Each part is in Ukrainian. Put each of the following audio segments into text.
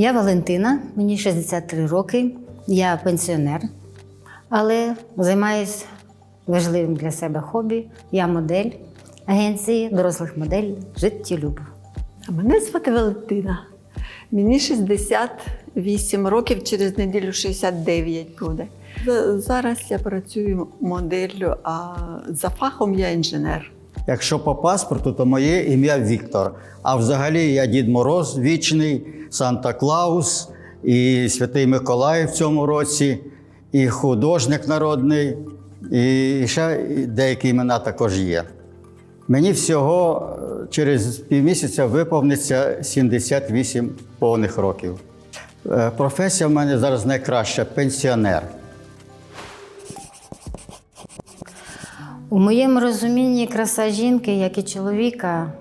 Я Валентина, мені 63 роки, я пенсіонер, але займаюся важливим для себе хобі. Я модель агенції дорослих моделей життєлюб. А Мене звати Валентина. Мені 68 років, через неділю 69 буде. Зараз я працюю моделлю, а за фахом я інженер. Якщо по паспорту, то моє ім'я Віктор. А взагалі я Дід Мороз вічний, Санта Клаус і Святий Миколай в цьому році, і художник народний, і ще деякі імена також є. Мені всього е, через півмісяця виповниться 78 повних років. Е, Професія в мене зараз найкраща пенсіонер. У моєму розумінні краса жінки, як і чоловіка,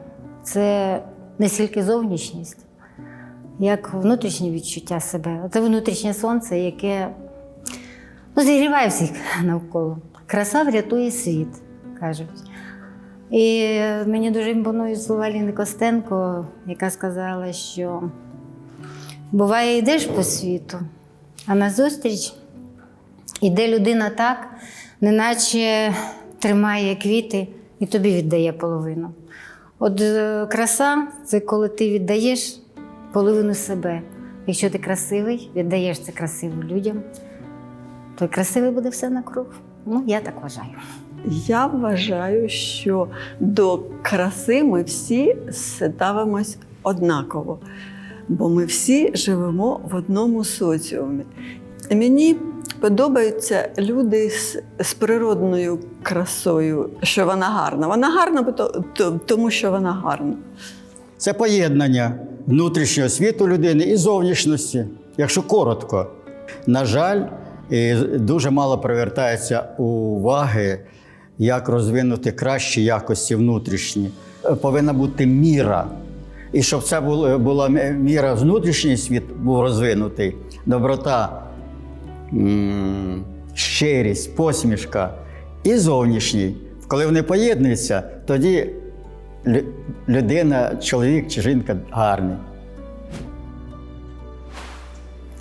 це не стільки зовнішність, як внутрішнє відчуття себе. Це внутрішнє сонце, яке ну, зігріває всіх навколо. Краса врятує світ, кажуть. І мені дуже імпонують слова Ліни Костенко, яка сказала, що буває, йдеш по світу, а назустріч Іде людина так, неначе тримає квіти і тобі віддає половину. От е, краса це коли ти віддаєш половину себе. Якщо ти красивий, віддаєш це красивим людям, то красивий буде все накруг. Ну, я так вважаю. Я вважаю, що до краси ми всі ставимось однаково, бо ми всі живемо в одному соціумі. Мені подобаються люди з, з природною красою, що вона гарна. Вона гарна, бо то- то- тому що вона гарна. Це поєднання внутрішнього світу людини і зовнішності, якщо коротко. На жаль, дуже мало привертається уваги, як розвинути кращі якості внутрішні. Е, Повинна бути міра. І щоб це була міра, внутрішній світ був розвинутий, доброта, щирість, посмішка і зовнішній. Коли вони поєднуються, тоді людина, чоловік чи жінка гарний.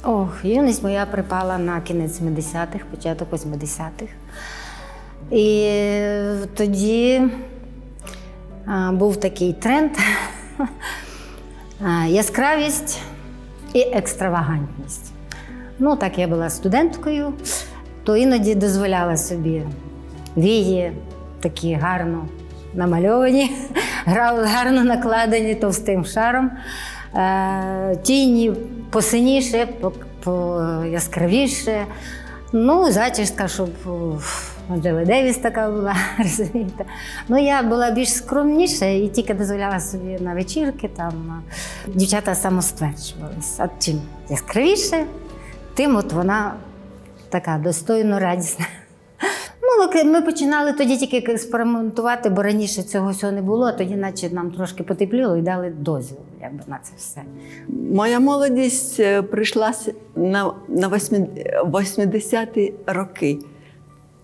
Ох, юність моя припала на кінець 70-х, початок 80-х. І тоді а, був такий тренд яскравість і екстравагантність. Ну, так я була студенткою, то іноді дозволяла собі вії такі гарно намальовані, гарно накладені товстим шаром. Е, Тіні посиніше, по- пояскравіше. Ну, зачіска, щоб уф, Девіс така була, розумієте. Ну, я була більш скромніша і тільки дозволяла собі на вечірки. Там дівчата самостверджувалися. А чим яскравіше, тим от вона така достойно радісна. Ну, ми- починали тоді тільки експериментувати, бо раніше цього всього не було, а тоді, наче нам трошки потепліло і дали дозвіл якби, на це все. Моя молодість е, прийшлася на, на 80-ті роки.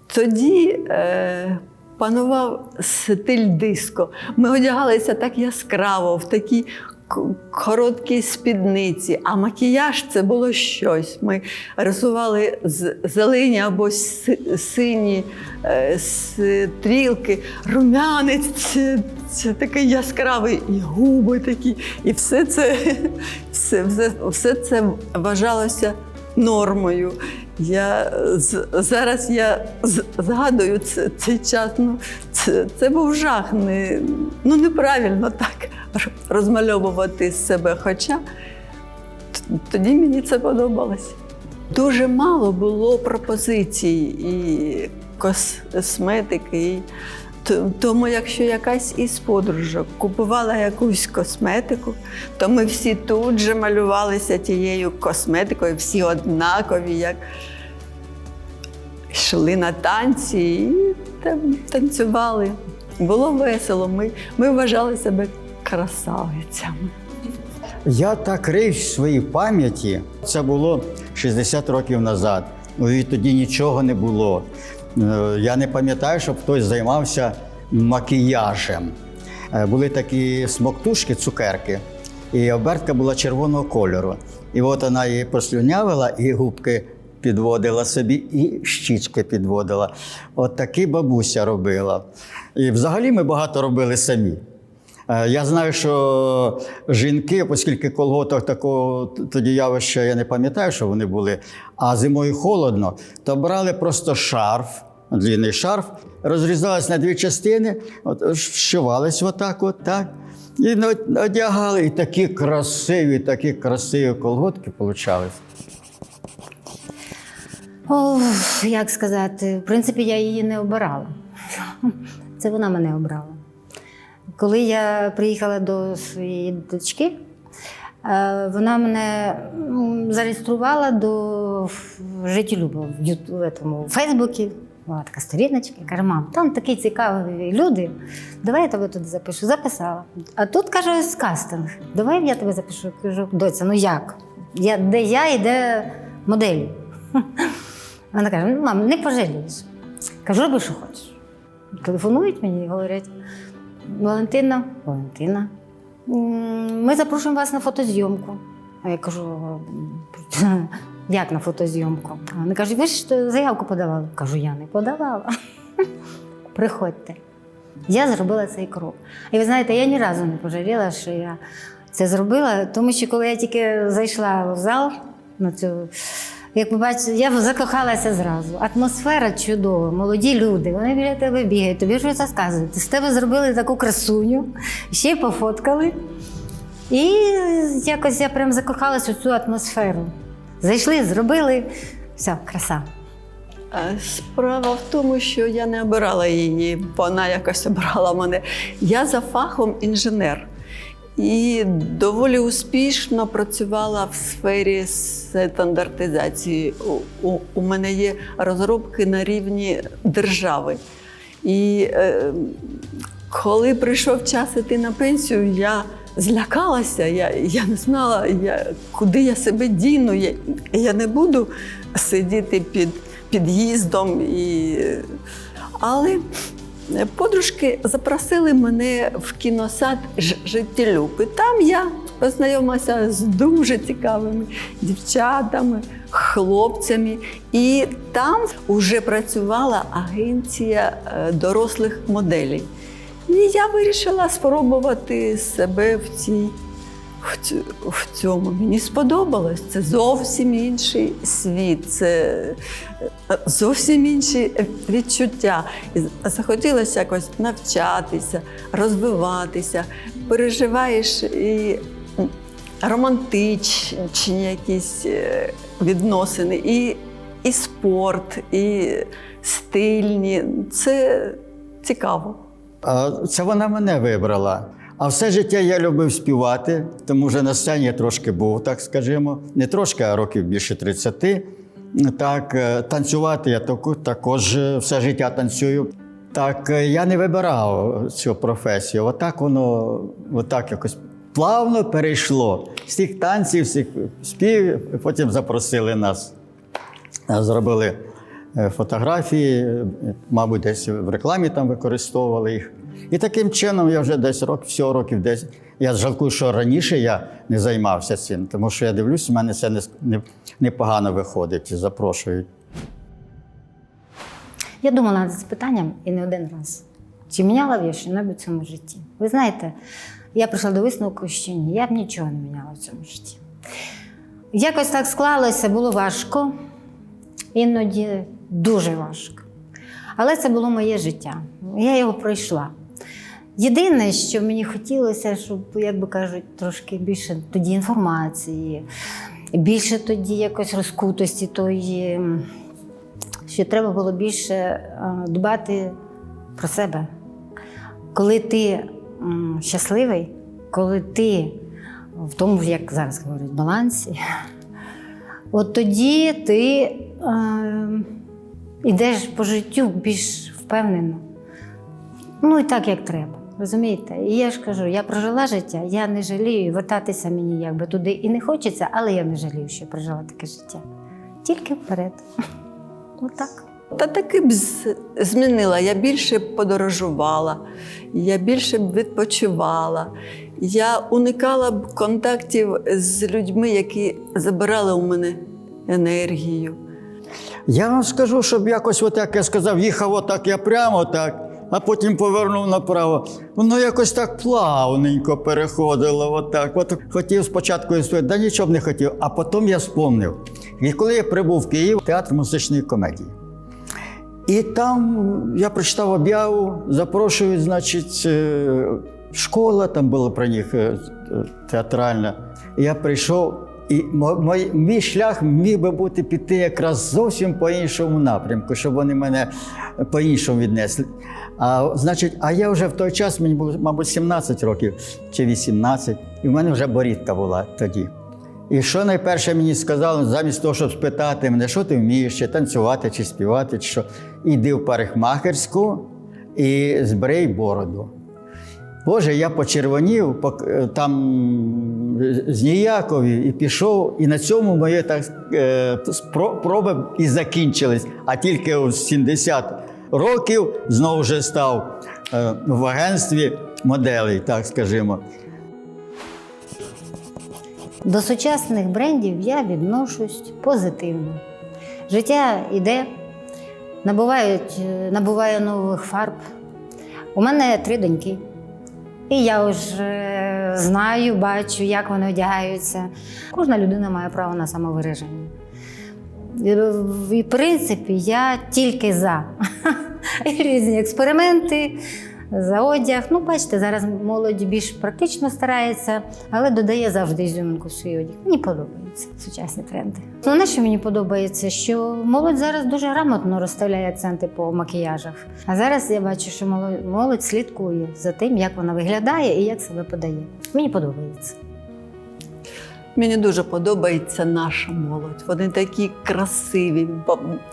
Тоді е, панував стиль диско. Ми одягалися так яскраво, в такі короткі спідниці, а макіяж це було щось. Ми рисували зелені або си- сині е, стрілки, румянець, це, це такий яскравий, і губи такі. І все це, все, все, все це вважалося нормою. Я зараз я згадую це, цей час. Ну, це, це був жах. Не, ну, неправильно так розмальовувати себе. Хоча тоді мені це подобалось. Дуже мало було пропозицій і косметики. І тому, якщо якась із подружок купувала якусь косметику, то ми всі тут же малювалися тією косметикою, всі однакові, як йшли на танці і там танцювали. Було весело. Ми, ми вважали себе красавицями. Я так риюсь в своїй пам'яті. Це було 60 років назад. Тоді нічого не було. Е, Я не пам'ятаю, щоб хтось займався макіяжем. Е, Були такі смоктушки, цукерки. і обертка була червоного кольору. І от вона її послюнявила і губки підводила собі, і щічки підводила. От такі бабуся робила. І взагалі ми багато робили самі. Е, Я знаю, що жінки, оскільки в колготах такого тоді явища я не пам'ятаю, що вони були, а зимою холодно, то брали просто шарф, длинний шарф, розрізались на дві частини, от, вшивались отак, от, так, і одягали. І такі красиві, такі красиві колготки получались. О, як сказати, в принципі, я її не обирала. Це вона мене обрала. Коли я приїхала до своєї дочки, е, вона мене зареєструвала до життєлюба в Фейсбуці. Була така сторіночка, каже, мам, там такі цікаві люди. Давай я тебе туди запишу. Записала. А тут каже, з кастинг. Давай я тебе запишу. Кажу, доця, ну як? Я, де я і де моделі? Вона каже: ну, мам, не пожалієш. Кажу, роби, що хочеш. Телефонують мені і говорять: Валентина, Валентина, ми запрошуємо вас на фотозйомку. А я кажу, як на фотозйомку? Вони кажуть, ви ж заявку подавали. Кажу, я не подавала. Приходьте. Я зробила цей крок. І ви знаєте, я ні разу не пожаліла, що я це зробила, тому що коли я тільки зайшла в зал на цю. Як ви бачите, я закохалася зразу. Атмосфера чудова, молоді люди, вони біля тебе бігають, тобі щось розказують. З тебе зробили таку красуню, ще й пофоткали. І якось я прям закохалася у цю атмосферу. Зайшли, зробили, все, краса. Справа в тому, що я не обирала її, вона якось обрала мене. Я за фахом інженер і доволі успішно працювала в сфері стандартизації. У, мене є розробки на рівні держави. І е, коли прийшов час іти на пенсію, я злякалася, я, я не знала, я, куди я себе діну. Я, я не буду сидіти під під'їздом. І... Але подружки запросили мене в кіносад «Ж- життєлюб. І там я познайомилася з дуже цікавими дівчатами, хлопцями. І там вже працювала агенція е, дорослих моделей. І я вирішила спробувати себе в цій. В цьому мені сподобалось. Це зовсім інший світ, це е, зовсім інші відчуття. І захотілося якось навчатися, розвиватися, переживаєш і романтичні якісь е, відносини, і, і спорт, і стильні. Це цікаво. Це вона мене вибрала. А все життя я любив співати, тому вже на сцені я трошки був, так скажімо. Не трошки, а років більше 30. Так, е, танцювати я також е, все життя танцюю. Так, е, я не вибирав цю професію. Отак воно, отак якось плавно перейшло. Тих танців, тих співів, потім запросили нас. Зробили фотографії, е, мабуть, десь в рекламі там використовували їх. І таким чином я вже десь рок, всього років 10. Я жалкую, що раніше я не займався цим, тому що я дивлюсь, у мене це не, не, непогано виходить і запрошують. Я думала над цим питанням і не один раз. Чи міняла б я щось в цьому житті? Ви знаєте, я прийшла до висновку, що ні, я б нічого не міняла в цьому житті. Якось так склалося, було важко, іноді дуже важко. Але це було моє життя. Я його пройшла. Єдине, що мені хотілося, щоб, як би кажуть, трошки більше тоді інформації, більше тоді якось розкутості тої. що треба було більше е, дбати про себе. Коли ти щасливий, коли ти в тому, як зараз говорять, балансі, от тоді ти е, йдеш по життю більш впевнено. Ну і так, як треба. Розумієте? І я ж кажу, я прожила життя, я не жалію, вертатися мені якби туди і не хочеться, але я не жалію, що прожила таке життя. Тільки вперед. Отак. Та таки б змінила. Я більше б подорожувала, я більше б відпочивала. Я уникала б контактів з людьми, які забирали у мене енергію. Я вам скажу, щоб якось, от як я сказав, їхав отак, я прямо так, а потім повернув направо. Воно якось так плавненько переходило. Отак. От хотів спочатку історію, да нічого б не хотів, а потім я спомнив. І коли я прибув в Київ, театр музичної комедії. І там я прочитав об'яву, запрошують, значить, е, школа, там була про них е, е, театральна. Я прийшов, і мой- мій шлях міг би бути піти якраз зовсім по іншому напрямку, щоб вони мене по-іншому віднесли. А, значить, а я вже в той час, мені було, мабуть, 17 років чи 18, і в мене вже борідка була тоді. І що найперше мені сказали, замість того, щоб спитати мене, що ти вмієш, чи танцювати, чи співати, чи що, іди в парикмахерську і збрий бороду. Боже, я почервонів, е, там зніяковів і пішов, і на цьому мої так, е, спро- проби і закінчились. А тільки у 70 років знову вже став е, в агентстві моделей, так скажімо. До сучасних брендів я відношусь позитивно. Життя йде, набувають, набуває нових фарб. У мене три доньки. І я вже знаю, бачу, як вони одягаються. Кожна людина має право на самовираження. І, В принципі, я тільки за різні експерименти, за одяг. Ну, бачите, зараз молодь більш практично старається, але додає завжди ізюминку в свій одяг. Мені подобаються сучасні тренди. Основне, що мені подобається, що молодь зараз дуже грамотно розставляє акценти по макіяжах. А зараз я бачу, що молодь, слідкує за тим, як вона виглядає і як себе подає. Мені подобається. Мені дуже подобається наша молодь. Вони такі красиві,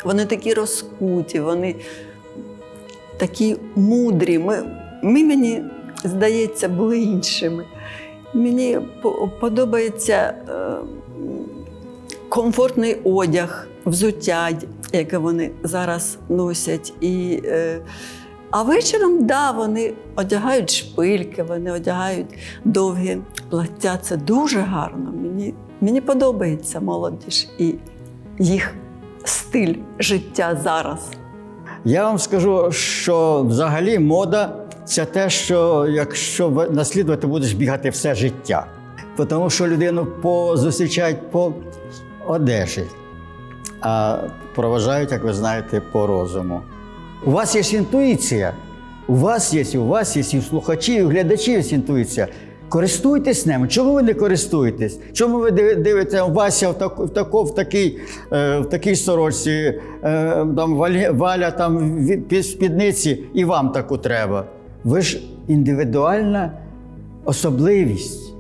вони такі розкуті, вони такі мудрі. Ми, ми мені здається, були іншими. Мені подобається е, комфортний одяг, взуття, яке вони зараз носять. І, е, а вечором, да, вони одягають шпильки, вони одягають довгі плаття. Це дуже гарно. Мені, мені подобається молодіж і їх стиль життя зараз. Я вам скажу, що взагалі мода це те, що якщо наслідувати будеш бігати все життя. Тому що людину зустрічають по одежі, а проважають, як ви знаєте, по розуму. У вас є інтуїція. У вас є, у вас є, і у слухачів, і у глядачів є інтуїція. Користуйтесь ним. Чому ви не користуєтесь? Чому ви диви- дивите Вася в, так, в, тако, в, такій, е, в такій сорочці, е, там, Валя, там в в спідниці, і вам таку треба? Ви ж індивідуальна особливість.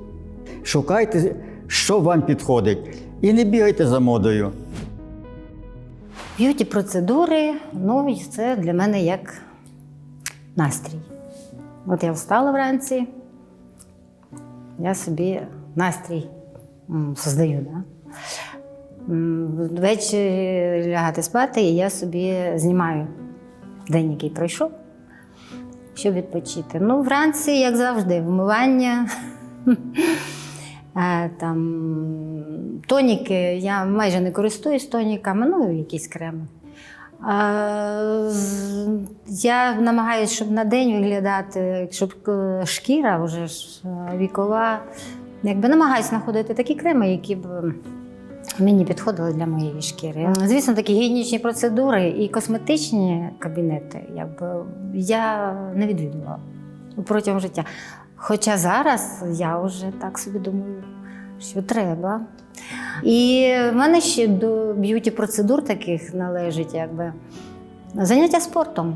Шукайте, що вам підходить, і не бігайте за модою. Б'юті процедури, ну і це для мене як настрій. От я встала вранці, я собі настрій создаю. Да? Ввечері лягати спати, і я собі знімаю день, який пройшов, щоб відпочити. Ну, вранці, як завжди, вмивання. Е, Там, тоніки, я майже не користуюсь тоніками, ну, якісь креми. Я намагаюся, щоб на день виглядати, щоб е, шкіра вже ж е, вікова. Якби намагаюся знаходити такі креми, які б мені підходили для моєї шкіри. Звісно, такі гігієнічні процедури і косметичні кабінети якби, я не відвідувала протягом життя. Хоча зараз я вже так собі думаю, що треба. І в мене ще до б'юті процедур таких належить, якби заняття спортом.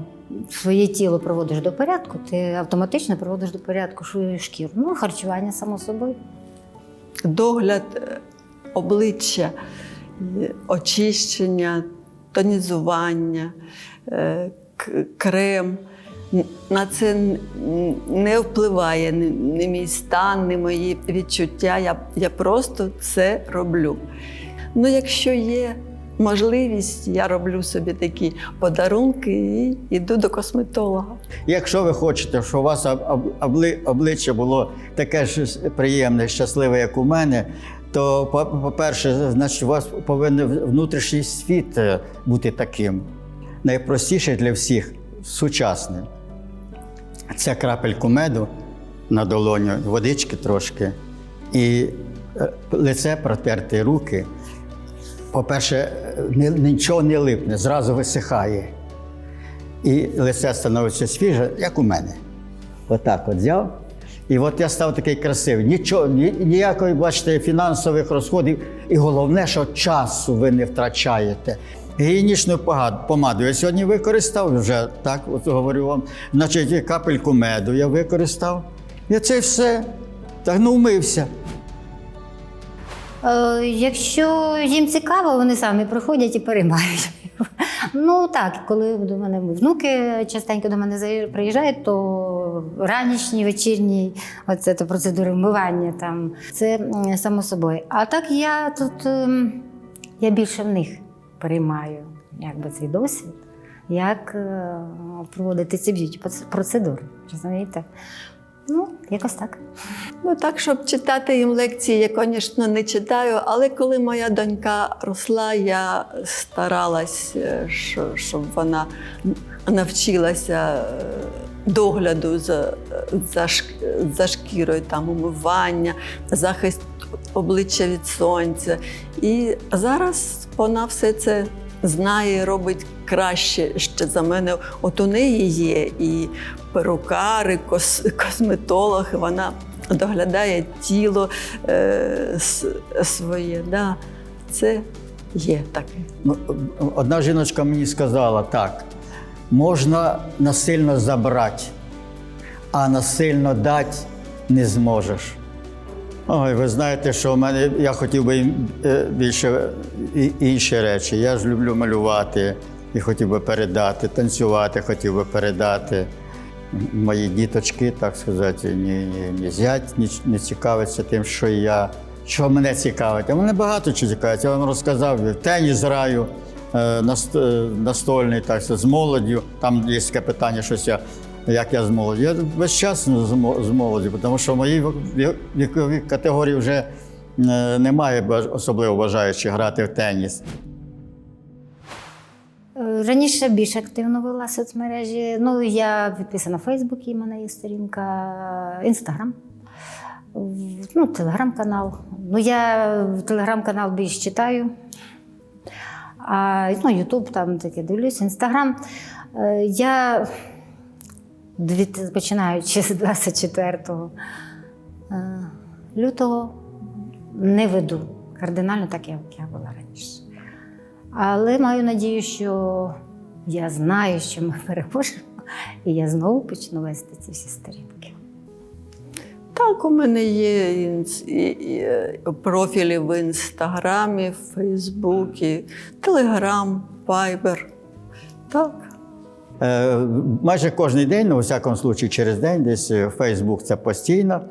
Своє тіло приводиш до порядку, ти автоматично приводиш до порядку шкіру. Ну, харчування, само собою. догляд е, обличчя, е, очищення, тонізування, е, крем. На це не впливає ні мій стан, ні мої відчуття. Я, я просто це роблю. Ну, якщо є можливість, я роблю собі такі подарунки і йду до косметолога. Якщо ви хочете, щоб у вас об- об- обли- обличчя було таке ж приємне, щасливе, як у мене, то, по- по-перше, значить, у вас повинен внутрішній світ е, бути таким. Найпростіше для всіх сучасним. Це крапельку меду на долоню, водички трошки, і е, лице протерти руки. По-перше, нічого не липне, зразу висихає. І лице становиться свіже, як у мене. Отак от взяв. І от я став такий красивий. Нічого, ні- ніякої, бачите, фінансових розходів. І головне, що часу ви не втрачаєте. Гігієнічну помаду я сьогодні використав вже, так, от говорю вам. Значить, капельку меду я використав. І це все. Так ну вмився. Е, якщо їм цікаво, вони самі приходять і переймають. Ну так, коли до мене внуки частенько до мене приїжджають, то ранішній, вечірній, оце то процедури вмивання там, це само собою. А так я тут ем, я більше в них переймаю якби цей досвід, як е, проводити ці б'юті процедури. Розумієте? Ну, якось так. Ну так, щоб читати їм лекції, я, звісно, не читаю, але коли моя донька росла, я старалась, е, щоб вона навчилася е, догляду за, за, за шкірою, там, умивання, захист обличчя від сонця. І зараз вона все це знає, робить краще ще за мене. От у неї є і перукари, кос, косметолог, вона доглядає тіло е, своє. Да, це є таке. Ну, Одна жіночка мені сказала так: можна насильно забрати, а насильно дати не зможеш. Ой, ви знаєте, що в мене я хотів би е, більше інші речі. Я ж люблю малювати і хотів би передати, танцювати хотів би передати. Мої діточки, так сказати, ні, ні, ні зять ні, не цікавиться тим, що я, що мене цікавить. А мене багато чого цікавить. Я вам розказав, теніс граю е, е, настольний, так з молоддю. Там є таке питання, щось я, як я з молоддю. Я весь час з мо- з молоддю, тому що в моїй вік- віковій категорії вже е, немає особливо бажаючих грати в теніс. Е, Раніше більш активно вела соцмережі. Ну, я підписана на Фейсбук, і в мене є сторінка, Інстаграм, ну, телеграм-канал. Ну, я телеграм-канал більш читаю. А ну, Ютуб там таке дивлюсь, Інстаграм. Е, Я починаючи з 24 е, лютого не веду кардинально так, як я була раніше. Але маю надію, що я знаю, що ми переможемо, і я знову почну вести ці всі сторінки. Так, у мене є е, профілі в інстаграмі, в Фейсбуці, Телеграм, Вайбер. Так. Е, майже кожен день, ну, у всякому случаї, через день, десь е, Фейсбук це постійно.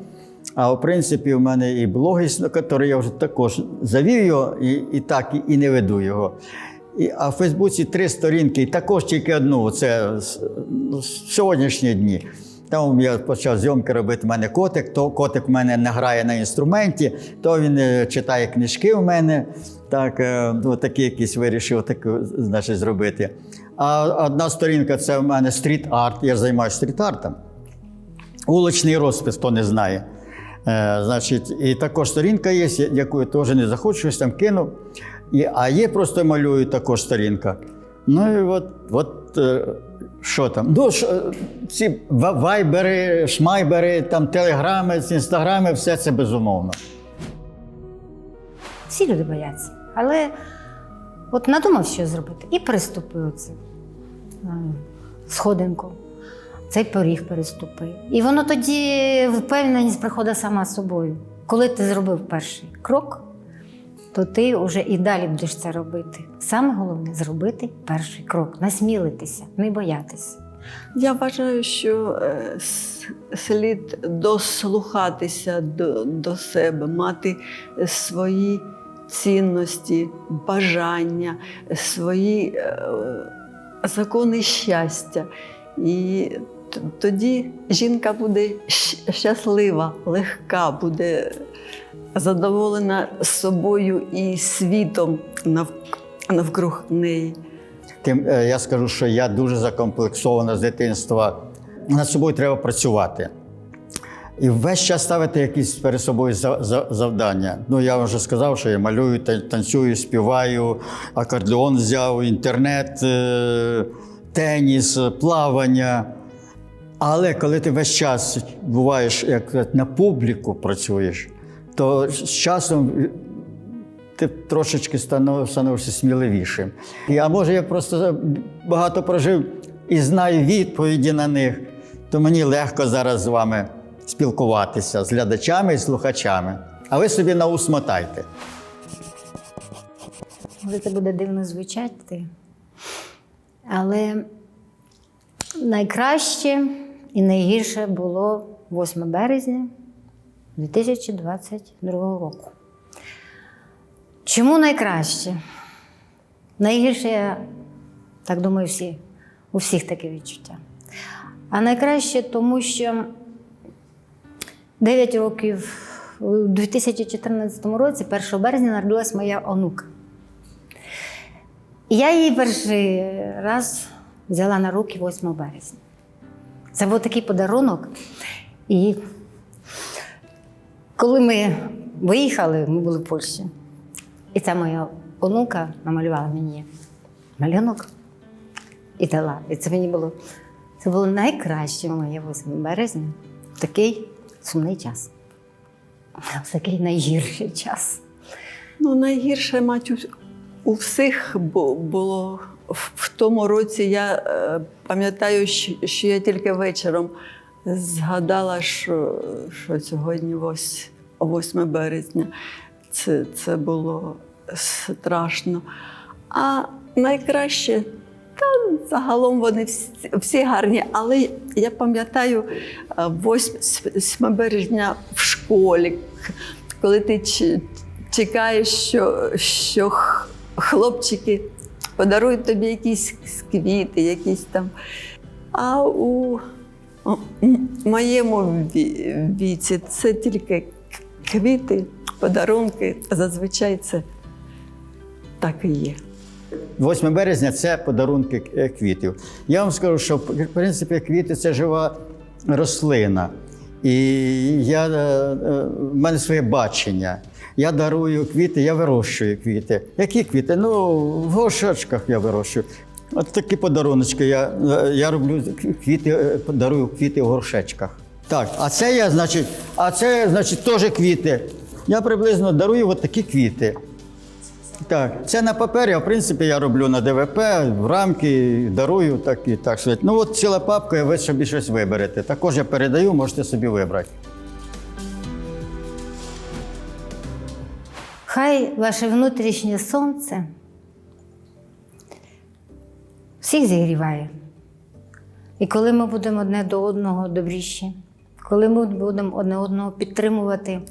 А в принципі, у мене і блог, існує, який я вже також завів його і, і так і, не веду його. І, а в Фейсбуці три сторінки, і також тільки одну. Це сьогоднішні дні. Там я почав зйомки робити. У мене котик, то котик у мене не грає на інструменті, то він е, читає книжки у мене. Так, е, ну, такі якісь вирішив таку, значить, зробити. А одна сторінка це в мене стріт-арт. Я займаюся стріт-артом. Вуличний розпис, хто не знає. Е, значить, і також сторінка є, яку я теж не захочу, там кинув. І, а є просто малюю також сторінка. Ну і от, от е, що там? Ну, е, ці вайбери, шмайбери, там, телеграми, інстаграми, все це безумовно. Всі люди бояться. Але от надумав, що зробити, і переступив це сходинку. Цей поріг переступи. І воно тоді впевненість приходить сама собою. Коли ти зробив перший крок, то ти вже і далі будеш це робити. Саме головне зробити перший крок, насмілитися, не боятися. Я вважаю, що е, слід дослухатися до, до себе, мати свої цінності, бажання, свої е, закони щастя. І тоді жінка буде щаслива, легка, буде задоволена собою і світом навкруг неї. Тим е, я скажу, що я дуже закомплексована з дитинства. Над собою треба працювати. І весь час ставити якісь перед собою за- за- завдання. Ну, я вже сказав, що я малюю, танцюю, співаю, акордеон взяв, інтернет, е, теніс, плавання. Але коли ти весь час буваєш як на публіку працюєш, то з часом ти трошечки станов- становишся сміливішим. А може, я просто багато прожив і знаю відповіді на них, то мені легко зараз з вами спілкуватися з глядачами і слухачами. А ви собі на ус мотайте. Але це буде дивно звучати. Але найкраще і найгірше було 8 березня 2022 року. Чому найкраще? Найгірше, я так думаю, всі, у всіх таке відчуття. А найкраще тому, що 9 років у 2014 році, 1 березня, народилась моя онука. І я її перший раз взяла на руки 8 березня. Це був такий подарунок. І коли ми виїхали, ми були в Польщі, і ця моя онука намалювала мені малюнок і дала. І це мені було, це було найкраще моє 8 березня в такий сумний час. В такий найгірший час. Ну, найгірше, мать, у, всіх було в, тому році. Я е, пам'ятаю, що, я тільки вечором згадала, що, що сьогодні вось- 8 березня. Це, це було страшно. А найкраще, та загалом вони всі, всі гарні. Але я пам'ятаю 8 березня в школі, коли ти чекаєш, що, що хлопчики подарують тобі якісь квіти, якісь там. А у моєму віці це тільки квіти, подарунки. Зазвичай це так і є. 8 березня це подарунки е, квітів. Я вам скажу, що в принципі квіти це жива рослина. І я, е, е, в мене своє бачення. Я дарую квіти, я вирощую квіти. Які квіти? Ну, в горшочках я вирощую. От такі подаруночки. Я, я роблю квіти, дарую квіти в горшечках. Так, а це я, значить, а це, значить, теж квіти. Я приблизно дарую от такі квіти. Так, це на папері, а в принципі я роблю на ДВП, в рамки, дарую так і так. Ну от ціла папка, і ви собі щось виберете. Також я передаю, можете собі вибрати. Хай ваше внутрішнє сонце всіх зігріває. І коли ми будемо одне до одного добріші, коли ми будемо одне одного підтримувати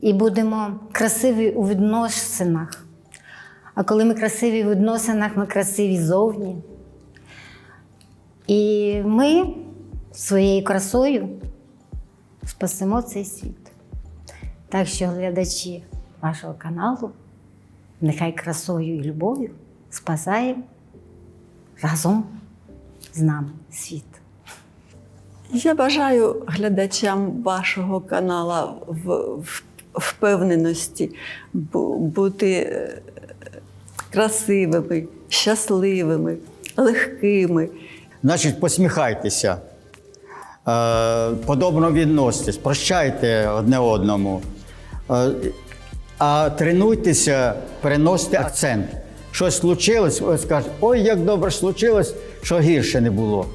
і будемо красиві у відносинах. А коли ми красиві в відносинах, ми красиві зовні. І ми своєю красою спасемо цей світ. Так що глядачі вашого каналу нехай красою і любов'ю спасає разом з нами світ. Я бажаю глядачам вашого каналу в, в, впевненості бути е, красивими, щасливими, легкими. Значить, посміхайтеся, е, подобно відноситесь, прощайте одне одному. А тренуйтеся, переносите акцент. Щось случилось, ви скажете, ой, як добре случилось, що гірше не було.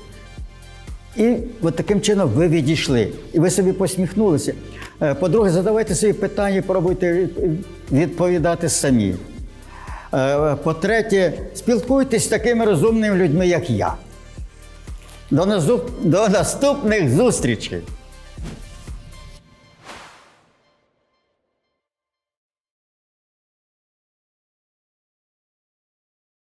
І от таким чином ви відійшли. І ви собі посміхнулися. Е, По-друге, задавайте собі питання, пробуйте відповідати самі. Е, По-третє, спілкуйтесь з такими розумними людьми, як я. До наступних зустрічей!